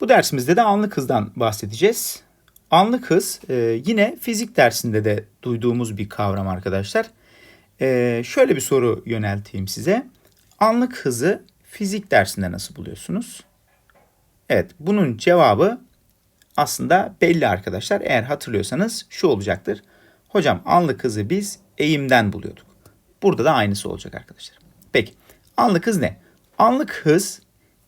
Bu dersimizde de anlık hızdan bahsedeceğiz. Anlık hız e, yine fizik dersinde de duyduğumuz bir kavram arkadaşlar. E, şöyle bir soru yönelteyim size. Anlık hızı fizik dersinde nasıl buluyorsunuz? Evet bunun cevabı aslında belli arkadaşlar. Eğer hatırlıyorsanız şu olacaktır. Hocam anlık hızı biz eğimden buluyorduk. Burada da aynısı olacak arkadaşlar. Peki anlık hız ne? Anlık hız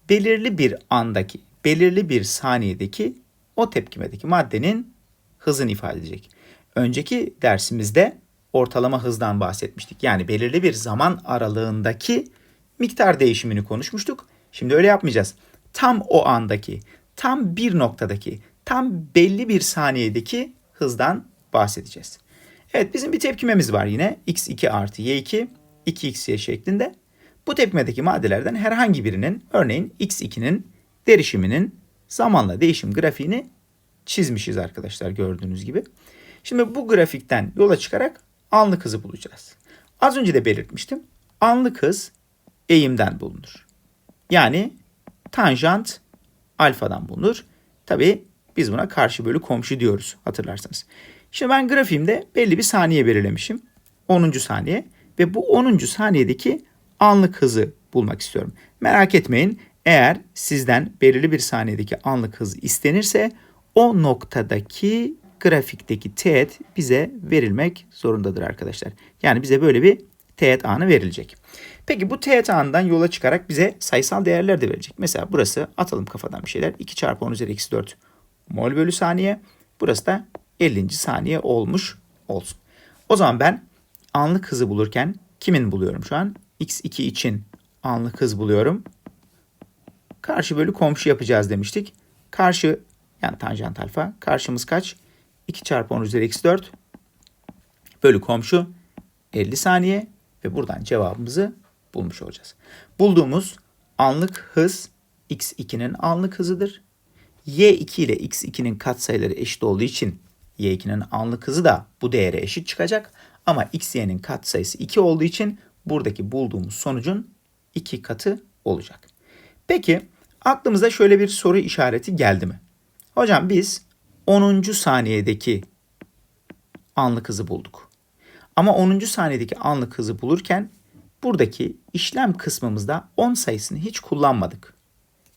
belirli bir andaki, belirli bir saniyedeki o tepkimedeki maddenin hızını ifade edecek. Önceki dersimizde ortalama hızdan bahsetmiştik. Yani belirli bir zaman aralığındaki miktar değişimini konuşmuştuk. Şimdi öyle yapmayacağız. Tam o andaki, tam bir noktadaki, tam belli bir saniyedeki hızdan bahsedeceğiz. Evet bizim bir tepkimemiz var yine. x2 artı y2 2xy şeklinde. Bu tepkimedeki maddelerden herhangi birinin örneğin x2'nin derişiminin zamanla değişim grafiğini çizmişiz arkadaşlar gördüğünüz gibi. Şimdi bu grafikten yola çıkarak anlık hızı bulacağız. Az önce de belirtmiştim. Anlık hız eğimden bulunur. Yani tanjant alfadan bulunur. Tabi biz buna karşı bölü komşu diyoruz hatırlarsanız. Şimdi ben grafiğimde belli bir saniye belirlemişim. 10. saniye ve bu 10. saniyedeki anlık hızı bulmak istiyorum. Merak etmeyin eğer sizden belirli bir saniyedeki anlık hız istenirse o noktadaki grafikteki teğet bize verilmek zorundadır arkadaşlar. Yani bize böyle bir teğet anı verilecek. Peki bu teğet anından yola çıkarak bize sayısal değerler de verecek. Mesela burası atalım kafadan bir şeyler. 2 çarpı 10 üzeri eksi 4 mol bölü saniye. Burası da 50. saniye olmuş olsun. O zaman ben anlık hızı bulurken kimin buluyorum şu an? x2 için anlık hız buluyorum. Karşı bölü komşu yapacağız demiştik. Karşı yani tanjant alfa. Karşımız kaç? 2 çarpı 10 üzeri eksi 4 bölü komşu 50 saniye ve buradan cevabımızı bulmuş olacağız. Bulduğumuz anlık hız x2'nin anlık hızıdır. y2 ile x2'nin katsayıları eşit olduğu için y2'nin anlık hızı da bu değere eşit çıkacak. Ama x y'nin katsayısı 2 olduğu için buradaki bulduğumuz sonucun 2 katı olacak. Peki aklımıza şöyle bir soru işareti geldi mi? Hocam biz 10. saniyedeki anlık hızı bulduk. Ama 10. saniyedeki anlık hızı bulurken buradaki işlem kısmımızda 10 sayısını hiç kullanmadık.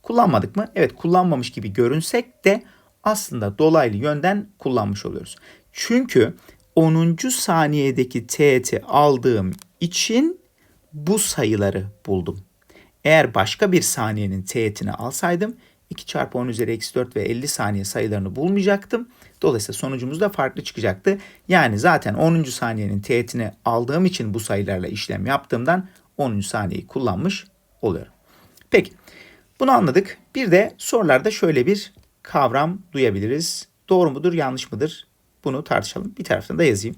Kullanmadık mı? Evet kullanmamış gibi görünsek de aslında dolaylı yönden kullanmış oluyoruz. Çünkü 10. saniyedeki teğeti aldığım için bu sayıları buldum. Eğer başka bir saniyenin teğetini alsaydım 2 çarpı 10 üzeri eksi 4 ve 50 saniye sayılarını bulmayacaktım. Dolayısıyla sonucumuz da farklı çıkacaktı. Yani zaten 10. saniyenin teğetini aldığım için bu sayılarla işlem yaptığımdan 10. saniyeyi kullanmış oluyorum. Peki bunu anladık. Bir de sorularda şöyle bir kavram duyabiliriz. Doğru mudur yanlış mıdır? Bunu tartışalım. Bir taraftan da yazayım.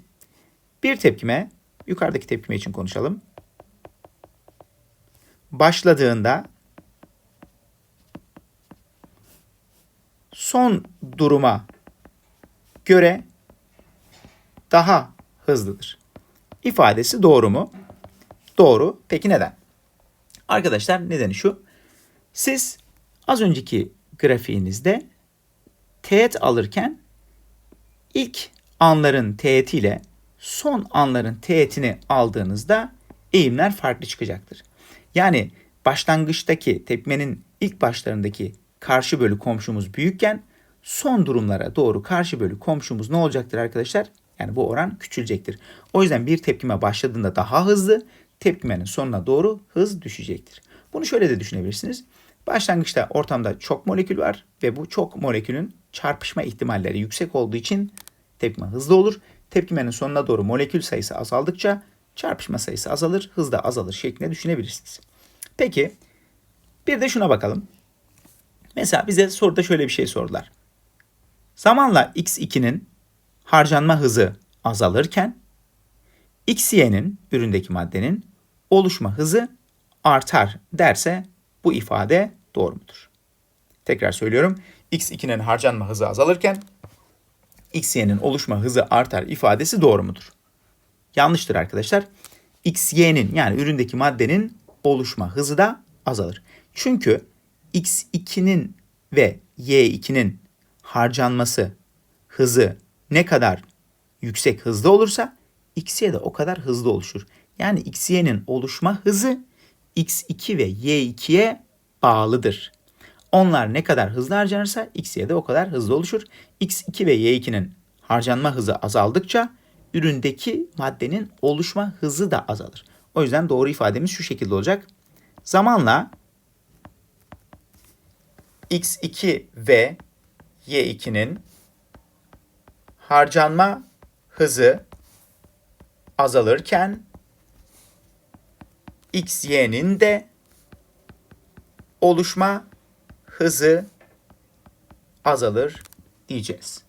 Bir tepkime, yukarıdaki tepkime için konuşalım. Başladığında son duruma göre daha hızlıdır. İfadesi doğru mu? Doğru. Peki neden? Arkadaşlar nedeni şu. Siz az önceki grafiğinizde teğet alırken ilk anların teğetiyle son anların teğetini aldığınızda eğimler farklı çıkacaktır. Yani başlangıçtaki tepmenin ilk başlarındaki karşı bölü komşumuz büyükken son durumlara doğru karşı bölü komşumuz ne olacaktır arkadaşlar? Yani bu oran küçülecektir. O yüzden bir tepkime başladığında daha hızlı, tepkimenin sonuna doğru hız düşecektir. Bunu şöyle de düşünebilirsiniz. Başlangıçta ortamda çok molekül var ve bu çok molekülün çarpışma ihtimalleri yüksek olduğu için tepkime hızlı olur. Tepkimenin sonuna doğru molekül sayısı azaldıkça çarpışma sayısı azalır, hız da azalır şeklinde düşünebilirsiniz. Peki bir de şuna bakalım. Mesela bize soruda şöyle bir şey sordular. Zamanla x2'nin harcanma hızı azalırken xy'nin üründeki maddenin oluşma hızı artar derse bu ifade doğru mudur? Tekrar söylüyorum. x2'nin harcanma hızı azalırken xy'nin oluşma hızı artar ifadesi doğru mudur? Yanlıştır arkadaşlar. xy'nin yani üründeki maddenin oluşma hızı da azalır. Çünkü x2'nin ve Y2'nin harcanması hızı ne kadar yüksek hızlı olursa XY de o kadar hızlı oluşur. Yani XY'nin oluşma hızı X2 ve Y2'ye bağlıdır. Onlar ne kadar hızlı harcanırsa XY de o kadar hızlı oluşur. X2 ve Y2'nin harcanma hızı azaldıkça üründeki maddenin oluşma hızı da azalır. O yüzden doğru ifademiz şu şekilde olacak. Zamanla X2 ve Y2'nin harcanma hızı azalırken XY'nin de oluşma hızı azalır diyeceğiz.